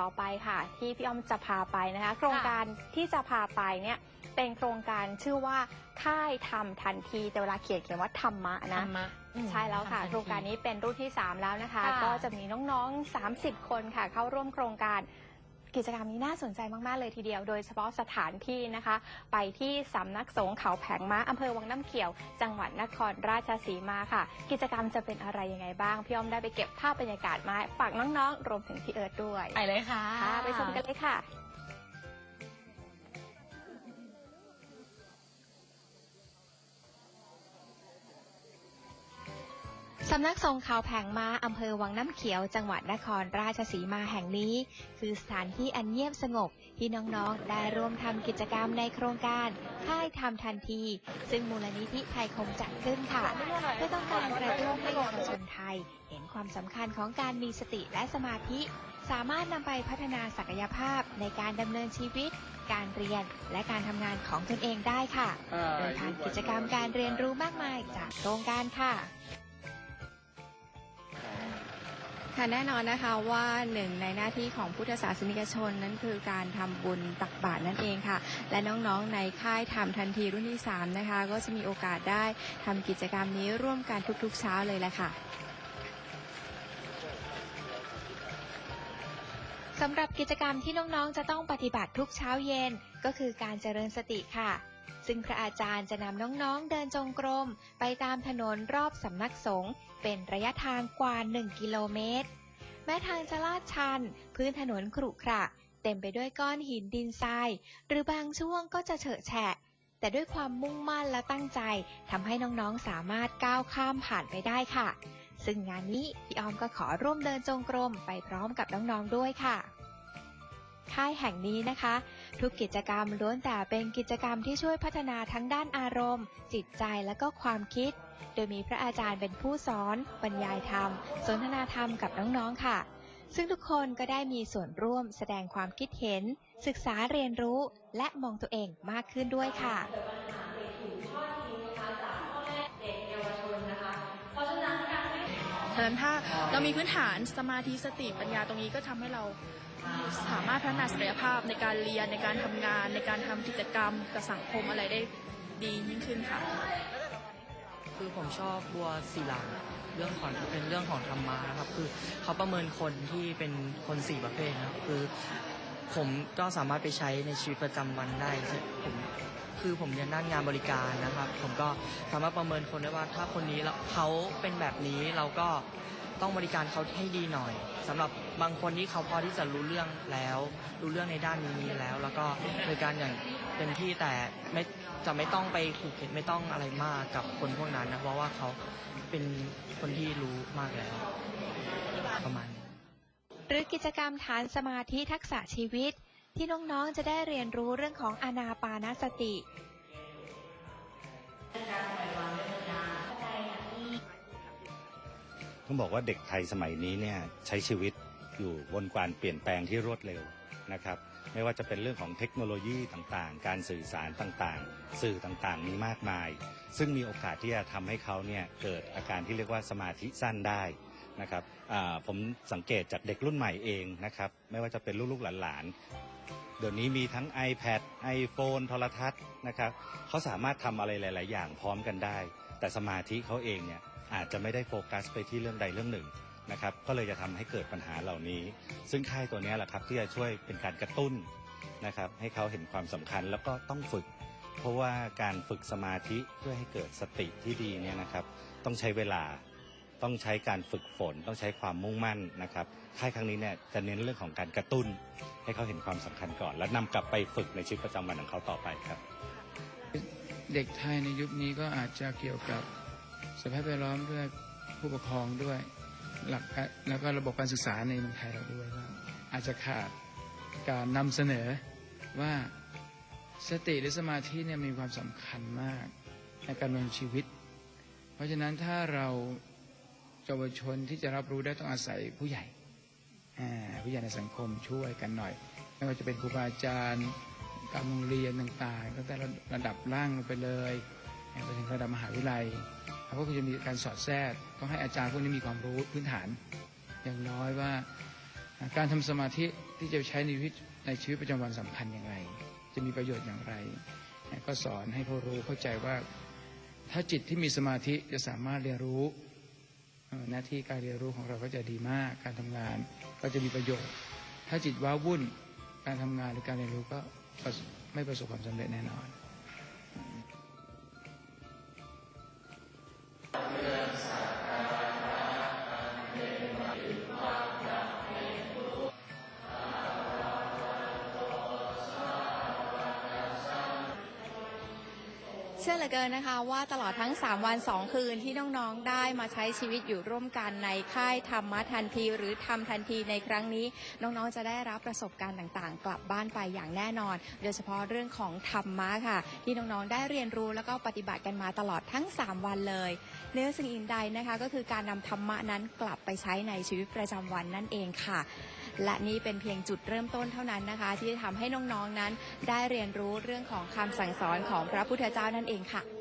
ต่อไปค่ะ ที่พี่อ้อมจะพาไปนะคะ โครงการที่จะพาไปเนี่ยเป็นโครงการชื่อว่าค่ายทำทันทีแต่เวลาเขียนเขียนว่าธรรมะนะธรรมะอืมใช่แล้วค่ะทำทันทีโครงการนี้เป็นรุ่นที่ 3 แล้วนะคะค่ะก็จะมีน้องๆ 30 คนค่ะ เข้าร่วมโครงการ กิจกรรมนี้น่าสนใจมาก ๆ เลยทีเดียว โดยเฉพาะสถานที่นะคะ ไปที่สำนักสงฆ์เขาแผงม้าอำเภอวังน้ำเขียว จังหวัดนครราชสีมาค่ะ กิจกรรมจะเป็นอะไรยังไงบ้าง พี่อ้อมได้ไปเก็บภาพบรรยากาศมาฝากน้อง ๆ รวมถึงพี่เอิร์ดด้วย ไปเลยค่ะค่ะไปชมกันเลยค่ะ สำนักสงฆ์เขาแผงม้าอำเภอวังน้ำเขียวจังหวัดนครราชสีมาแห่งนี้ คือสถานที่อันเงียบสงบที่น้องๆ ได้ร่วมทำกิจกรรมในโครงการค่ายทำทันที ซึ่งมูลนิธิไทยคมจัดขึ้นค่ะเพื่อต้องการกระตุ้นให้เยาวชนไทย เห็นความสำคัญของการมีสติและสมาธิ สามารถนำไปพัฒนาศักยภาพในการดำเนินชีวิต การเรียนและการทำงานของตนเองได้ค่ะ โดยผ่านกิจกรรมการเรียนรู้มากมายจากโครงการค่ะ ค่ะแน่นอนนะคะว่าหนึ่งในหน้าที่ของพุทธศาสนิกชนนั้นคือการทำบุญตักบาตรนั่นเองค่ะ และน้องๆในค่ายทำทันทีรุ่นที่3นะคะก็จะมีโอกาสได้ทำกิจกรรมนี้ร่วมกันทุกๆเช้าเลยแหละค่ะสำหรับกิจกรรมที่น้องๆจะต้องปฏิบัติทุกเช้าเย็นก็คือการเจริญสติค่ะ ซึ่งพระอาจารย์จะนำน้องๆเดินจงกรม ไปตามถนนรอบสำนักสงฆ์เป็นระยะทางกว่า 1 กิโลเมตร แม้ทางจะลาดชัน พื้นถนนขรุขระเต็มไปด้วยก้อนหินดินทราย หรือบางช่วงก็จะเฉอะแฉะ แต่ด้วยความมุ่งมั่นและตั้งใจทำให้น้องๆสามารถก้าวข้ามผ่านไปได้ค่ะ ซึ่งงานนี้พี่ออมก็ขอร่วมเดินจงกรมไปพร้อมกับน้องๆด้วยค่ะ ค่ายแห่งนี้นะคะ ทุกกิจกรรมล้วนแต่เป็นกิจกรรมที่ช่วยพัฒนาทั้งด้านอารมณ์ จิตใจและก็ความคิด โดยมีพระอาจารย์เป็นผู้สอน บรรยายธรรม สนทนาธรรมกับน้องๆค่ะ ซึ่งทุกคนก็ได้มีส่วนร่วมแสดงความคิดเห็น ศึกษาเรียนรู้ และมองตัวเองมากขึ้นด้วยค่ะ ฉะนั้นถ้าเรามีพื้นฐานสมาธิสติปัญญาตรงนี้ก็ทำให้เราสามารถพัฒนาศักยภาพในการเรียนในการทำงาน ในการทำกิจกรรมกับสังคมอะไรได้ดียิ่งขึ้นค่ะ คือผมชอบบัวศิลาเรื่องของเป็นเรื่องของธรรมะนะครับ คือเขาประเมินคนที่เป็นคนสี่ประเภทนะครับ คือผมก็สามารถไปใช้ในชีวิตประจำวันได้ผม คือผมเรียนด้านงานบริการนะครับ ผมก็สามารถประเมินคนได้ว่าถ้าคนนี้แล้วเขาเป็นแบบนี้เราก็ต้องบริการเขาให้ดีหน่อยสำหรับบางคนที่เขาพอที่จะรู้เรื่องแล้ว รู้เรื่องในด้านนี้แล้ว แล้วก็บริการอย่างเต็มที่แต่ไม่จะไม่ต้องไปขู่เข็นไม่ต้องอะไรมากกับคนพวกนั้นนะเพราะว่าเขาเป็นคนที่รู้มากแล้วประมาณนี้หรือกิจกรรมฐานสมาธิทักษะชีวิต ที่น้องๆจะได้เรียนรู้เรื่องของอานาปานสติต้องบอกว่าเด็กไทยสมัยนี้เนี่ยใช้ชีวิตอยู่บนการเปลี่ยนแปลงที่รวดเร็วนะครับ ไม่ว่าจะเป็นเรื่องของเทคโนโลยีต่างๆ การสื่อสารต่างๆ สื่อต่างๆ มีมากมาย ซึ่งมีโอกาสที่จะทำให้เขาเนี่ยเกิดอาการที่เรียกว่าสมาธิสั้นได้ นะครับผมสังเกตจากเด็กรุ่นใหม่เองนะครับ ไม่ว่าจะเป็นลูกๆหลานๆเดี๋ยวนี้มีทั้ง iPad iPhone โทรทัศน์นะครับเขาสามารถทำอะไรหลาย ๆ อย่างพร้อมกันได้ แต่สมาธิเขาเองเนี่ยอาจจะไม่ได้โฟกัสไปที่เรื่องใดเรื่องหนึ่งนะครับ ก็เลยจะทำให้เกิดปัญหาเหล่านี้ ซึ่งค่ายตัวนี้แหละครับที่จะช่วยเป็นการกระตุ้นนะครับ ให้เขาเห็นความสำคัญแล้วก็ต้องฝึก เพราะว่าการฝึกสมาธิเพื่อให้เกิดสติที่ดีเนี่ยนะครับ ต้องใช้เวลา ต้องใช้การฝึกฝน ต้องใช้ความมุ่งมั่นนะครับค่ายครั้งนี้เนี่ยจะเน้นเรื่องของการกระตุ้น ให้เขาเห็นความสำคัญก่อน แล้วนำกลับไปฝึกในชีวิตประจำวันของเขาต่อไปครับ เด็กไทยในยุคนี้ก็อาจจะเกี่ยวกับสภาพแวดล้อมด้วยผู้ปกครองด้วยหลักแล้วก็ระบบการศึกษาในเมืองไทยเราด้วยว่าอาจจะขาดการนำเสนอว่าสติหรือสมาธิเนี่ยมีความสำคัญมากในการดำเนินชีวิต เพราะฉะนั้นถ้าเรา เยาวชนที่จะรับรู้ได้ต้องอาศัยผู้ใหญ่ผู้ใหญ่ในสังคมช่วยกันหน่อย ไม่ว่าจะเป็นครูบาอาจารย์การโรงเรียนต่างๆตั้งแต่ระดับล่างลงไปเลยไปถึงระดับมหาวิทยาลัยเขาก็จะมีการสอดแทรกต้องให้อาจารย์พวกนี้มีความรู้พื้นฐาน อย่างน้อยว่าการทำสมาธิที่จะใช้ในชีวิตในชีวิตประจำวันสำคัญอย่างไร จะมีประโยชน์อย่างไร ก็สอนให้เขารู้เข้าใจว่า ถ้าจิตที่มีสมาธิจะสามารถเรียนรู้ หน้าที่การเรียนรู้ของเราก็จะดีมาก การทำงานก็จะมีประโยชน์ ถ้าจิตว้าวุ่นการทำงานหรือการเรียนรู้ก็ไม่ประสบความสำเร็จแน่นอน ชื่อเหลือเกินนะคะว่าตลอดทั้ง 3 วัน 2 คืนที่น้องๆได้มาใช้ชีวิตอยู่ร่วมกันในค่ายธรรมะทันที หรือทำทันทีในครั้งนี้ น้องๆจะได้รับประสบการณ์ต่างๆ กลับบ้านไปอย่างแน่นอน โดยเฉพาะเรื่องของธรรมะค่ะ ที่น้องๆได้เรียนรู้แล้วก็ปฏิบัติกันมาตลอดทั้ง 3 วันเลยเนื้อสิ่งอื่นใดนะคะก็คือการนำธรรมะนั้นกลับไปใช้ในชีวิตประจำวันนั่นเองค่ะ และนี่เป็นเพียงจุดเริ่มต้นเท่านั้นนะคะ ที่จะทำให้น้องๆนั้น ได้เรียนรู้เรื่องของคำสั่งสอนของพระพุทธเจ้านั่นเองค่ะ